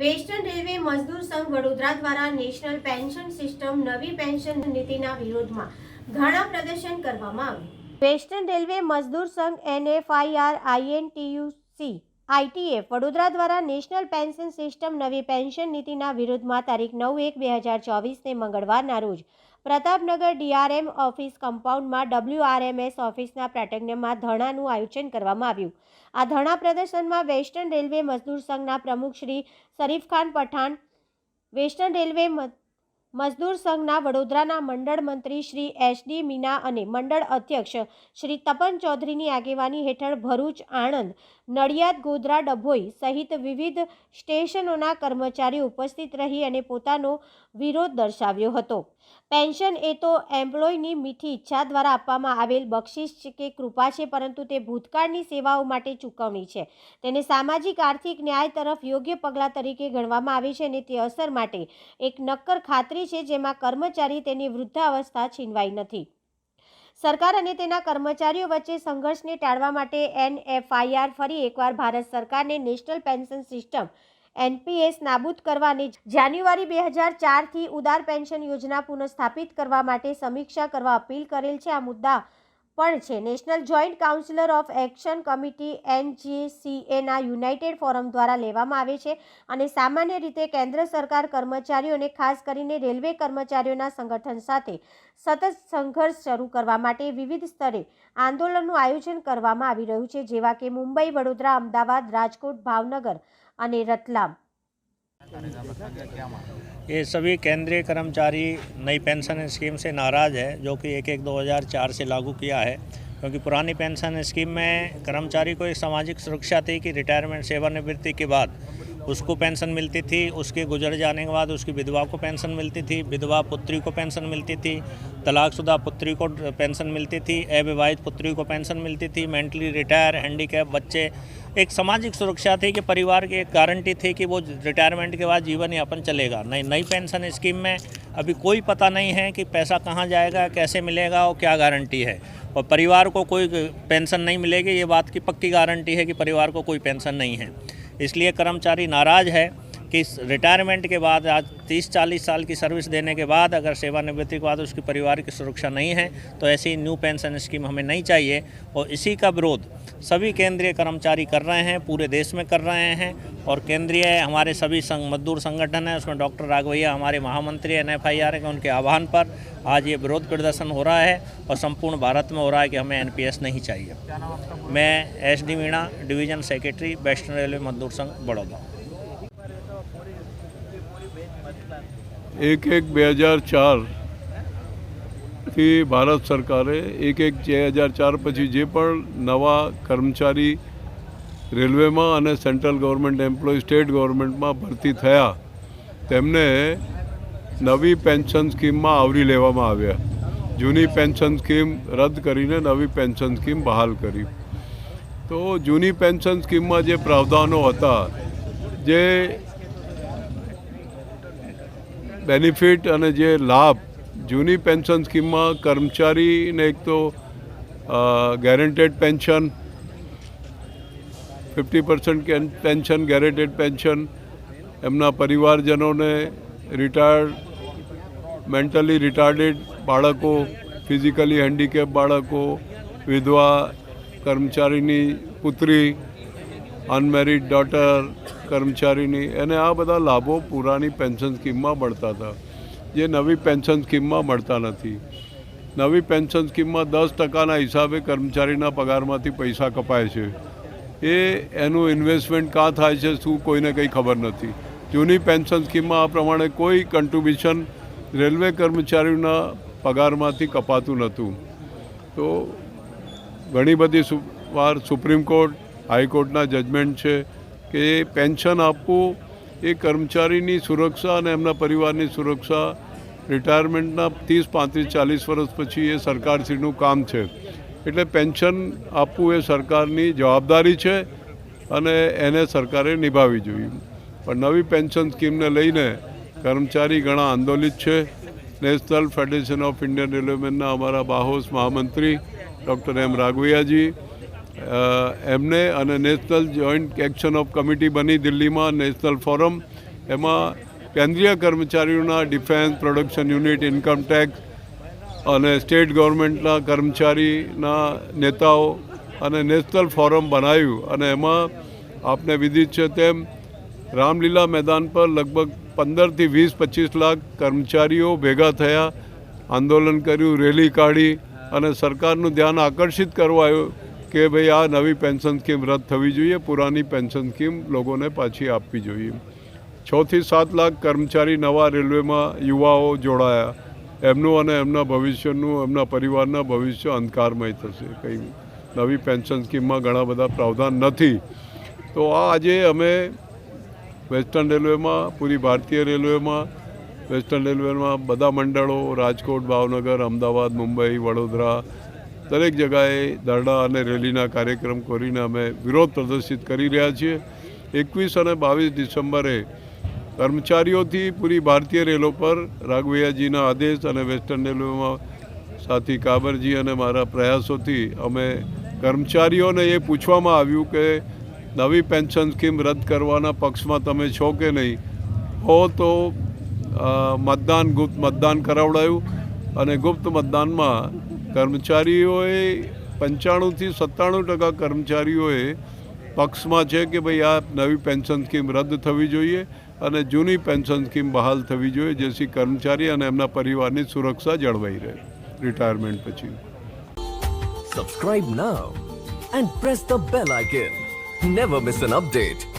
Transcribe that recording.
Western railway મજદૂર સંઘ વડોદરા દ્વારા national pension system, નવી પેન્શન નીતિના વિરોધમાં ઘણા પ્રદર્શન કરવામાં આવ્યું. વેસ્ટર્ન રેલવે મજદૂર સંઘ, એનએફઆઈઆર, આઈએનટીયુસી, આઈટીએફ વડોદરા દ્વારા નેશનલ પેન્શન સિસ્ટમ, નવી પેન્શન નીતિના વિરોધમાં તારીખ નવ એક બે હજાર ચોવીસને મંગળવારના રોજ પ્રતાપનગર ડીઆરએમ ઓફિસ કમ્પાઉન્ડમાં ડબલ્યુઆરએમએસ ઓફિસના પ્રાટગ્યમાં ધરણાનું આયોજન કરવામાં આવ્યું. આ ધરણા પ્રદર્શનમાં વેસ્ટર્ન રેલવે મજદૂર સંઘના પ્રમુખ શ્રી શરીફ ખાન પઠાણ, વેસ્ટર્ન રેલવે મજદૂર સંઘના વડોદરાના મંડળ મંત્રી શ્રી એસ ડી મીના અને મંડળ અધ્યક્ષ શ્રી તપન ચૌધરીની આગેવાની હેઠળ ભરૂચ આણંદ નડિયાદ, ગોધરા, ડભોઈ સહિત વિવિધ સ્ટેશનોના કર્મચારીઓ ઉપસ્થિત રહી અને પોતાનો વિરોધ દર્શાવ્યો હતો. પેન્શન એ તો એમ્પ્લોયની મીઠી ઈચ્છા દ્વારા આપવામાં આવેલ બક્ષિસ કે કૃપા છે, પરંતુ તે ભૂતકાળની સેવાઓ માટે ચૂકવણી છે. તેને સામાજિક, આર્થિક ન્યાય તરફ યોગ્ય પગલાં તરીકે ગણવામાં આવે છે અને તે અસર માટે એક નક્કર ખાતરી છે, જેમાં કર્મચારી તેની વૃદ્ધાવસ્થા છીનવાઈ નથી. સરકાર અને તેના કર્મચારીઓ વચ્ચે સંઘર્ષને ટાળવા માટે એનએફઆઈઆર ફરી એકવાર ભારત સરકારને નેશનલ પેન્શન સિસ્ટમ એનપીએસ નાબૂદ કરવાની જાન્યુઆરી બે હજાર ચારથી ઉદાર પેન્શન યોજના પુનઃસ્થાપિત કરવા માટે સમીક્ષા કરવા અપીલ કરેલ છે. આ મુદ્દા પણ છે. National joint councillor of action committee એનજીસીએના united forum દ્વારા લેવામાં આવે છે અને સામાન્ય રીતે કેન્દ્ર સરકાર કર્મચારીઓ અને ખાસ કરીને રેલવે કર્મચારીઓના સંગઠન સાથે સતત સંઘર્ષ શરૂ કરવા માટે વિવિધ સ્તરે આંદોલનનું આયોજન કરવામાં આવી રહ્યું છે, જેવા કે મુંબઈ, વડોદરા, અમદાવાદ, રાજકોટ, ભાવનગર અને રતલામ. ये सभी केंद्रीय कर्मचारी नई पेंशन स्कीम से नाराज़ है, जो कि एक एक दो हज़ार चार से लागू किया है। क्योंकि पुरानी पेंशन स्कीम में कर्मचारी को एक सामाजिक सुरक्षा थी कि रिटायरमेंट सेवानिवृत्ति के बाद उसको पेंशन मिलती थी, उसके गुजर जाने के बाद उसकी विधवा को पेंशन मिलती थी, विधवा पुत्री को पेंशन मिलती थी, तलाकशुदा पुत्री को पेंशन मिलती थी, अविवाहित पुत्री को पेंशन मिलती थी, मेंटली रिटायर, हैंडीकैप, बच्चे। एक सामाजिक सुरक्षा थी कि परिवार की एक गारंटी थी कि वो रिटायरमेंट के बाद जीवन यापन चलेगा। नई नई पेंशन स्कीम में अभी कोई पता नहीं है कि पैसा कहाँ जाएगा, कैसे मिलेगा और क्या गारंटी है। और परिवार को कोई पेंशन नहीं मिलेगी, ये बात की पक्की गारंटी है कि परिवार को कोई पेंशन नहीं है। इसलिए कर्मचारी नाराज़ है कि रिटायरमेंट के बाद, आज 30-40 साल की सर्विस देने के बाद अगर सेवानिवृत्ति के बाद उसकी परिवार की सुरक्षा नहीं है तो ऐसी न्यू पेंशन स्कीम हमें नहीं चाहिए। और इसी का विरोध सभी केंद्रीय कर्मचारी कर रहे हैं, पूरे देश में कर रहे हैं और केंद्रीय हमारे सभी संग, मजदूर संगठन हैं, उसमें डॉक्टर राघवैया हमारे महामंत्री एन एफ़ आई आर के उनके आह्वान पर आज ये विरोध प्रदर्शन हो रहा है और संपूर्ण भारत में हो रहा है कि हमें एनपीएस नहीं चाहिए। मैं S D Meena, division secretary, western railway मजदूर संघ, बड़ौदा। एक एक 2004 થી ભારત સરકારે એક એક બે હજાર ચાર પછી જે પણ નવા કર્મચારી રેલવેમાં અને સેન્ટ્રલ ગવર્મેન્ટ એમ્પ્લોય સ્ટેટ ગવર્મેન્ટમાં ભરતી થયા, તેમને નવી પેન્શન સ્કીમમાં આવરી લેવામાં આવ્યા. જૂની પેન્શન સ્કીમ રદ કરીને નવી પેન્શન સ્કીમ બહાલ કરી. તો જૂની પેન્શન સ્કીમમાં જે પ્રાવધાનો હતા, જે બેનિફિટ અને જે લાભ જૂની પેન્શન સ્કીમમાં કર્મચારીને એક તો guaranteed pension fifty percent pension guaranteed pension એમના પરિવારજનોને રિટાયર્ડ મેન્ટલી રિટાર્ડેડ બાળકો ફિઝિકલી હેન્ડીકેપ બાળકો, વિધવા, કર્મચારીની પુત્રી અનમેરિડ ડોટર કર્મચારીની, એને આ બધા લાભો પુરાની પેન્શન સ્કીમમાં મળતા હતા. જે નવી પેન્શન સ્કીમમાં મળતા નથી. નવી પેન્શન સ્કીમમાં દસ ટકાના હિસાબે કર્મચારીના પગારમાંથી પૈસા કપાય છે. એ એનું ઇન્વેસ્ટમેન્ટ કાં થાય છે શું કોઈને કંઈ ખબર નથી. જૂની પેન્શન સ્કીમમાં આ પ્રમાણે કોઈ કન્ટ્રીબ્યુશન રેલવે કર્મચારીઓના પગારમાંથી કપાતું નહોતું. તો ઘણી બધી વાર સુપ્રીમ કોર્ટ હાઈકોર્ટના જજમેન્ટ છે કે પેન્શન આપવું એ કર્મચારીની સુરક્ષા અને એમના પરિવારની સુરક્ષા રિટાયરમેન્ટના ત્રીસ, પાંત્રીસ, ચાલીસ વર્ષ પછી એ સરકારશ્રીનું કામ છે. એટલે પેન્શન આપવું એ સરકારની જવાબદારી છે અને એને સરકારે નિભાવવી જોઈએ. પણ નવી પેન્શન સ્કીમને લઈને કર્મચારી ઘણા આંદોલિત છે. નેશનલ ફેડરેશન ઓફ ઇન્ડિયન રેલવેમેનના અમારા બાહોશ મહામંત્રી ડૉક્ટર એમ રાઘવૈયાજી એમને અને national joint action of committee બની દિલ્હીમાં નેશનલ ફોરમ. એમાં કેન્દ્રીય કર્મચારીઓના defence, production unit, income tax અને સ્ટેટ ગવર્મેન્ટના કર્મચારીના નેતાઓ અને નેશનલ ફોરમ બનાવ્યું. અને એમાં આપને વિદિત છે તેમ રામલીલા મેદાન પર લગભગ પંદરથી વીસ પચીસ લાખ કર્મચારીઓ ભેગા થયા, આંદોલન કર્યું, રેલી કાઢી અને સરકારનું ધ્યાન આકર્ષિત કરવાયું કે ભાઈ આ નવી પેન્શન સ્કીમ રદ થવી જોઈએ, પુરાની પેન્શન સ્કીમ લોકોને પાછી આપવી જોઈએ. છથી સાત લાખ કર્મચારી નવા રેલવેમાં યુવાઓ જોડાયા. એમનું અને એમના ભવિષ્યનું, એમના પરિવારના ભવિષ્ય અંધકારમય થશે. કંઈ નવી પેન્શન સ્કીમમાં ઘણા બધા પ્રાવધાન નથી. તો આ આજે અમે વેસ્ટર્ન રેલવેમાં, પૂરી ભારતીય રેલવેમાં, વેસ્ટર્ન રેલવેમાં બધા મંડળો, રાજકોટ, ભાવનગર, અમદાવાદ, મુંબઈ, વડોદરા દરેક જગાએ ધરણા અને રેલીના કાર્યક્રમ કરીને અમે વિરોધ પ્રદર્શિત કરી રહ્યા છીએ. એકવીસ અને બાવીસ ડિસેમ્બરે કર્મચારીઓથી પૂરી ભારતીય રેલો પર રાઘવૈયાજીના આદેશ અને વેસ્ટર્ન રેલવેમાં સાથી કાબરજી અને મારા પ્રયાસોથી અમે કર્મચારીઓને એ પૂછવામાં આવ્યું કે નવી પેન્શન સ્કીમ રદ કરવાના પક્ષમાં તમે છો કે નહીં? હો તો મતદાન ગુપ્ત મતદાન કરાવડાયું અને ગુપ્ત મતદાનમાં કર્મચારીઓએ પંચાણુંથી સત્તાણું ટકા કર્મચારીઓએ પક્ષમાં છે કે ભાઈ આ નવી પેન્શન સ્કીમ રદ થવી જોઈએ અને જૂની પેન્શન સ્કીમ બહાલ થવી જોઈએ, જેથી કર્મચારી અને એમના પરિવારની સુરક્ષા જળવાઈ રહે રિટાયરમેન્ટ પછી subscribe now and press the bell icon never miss an update.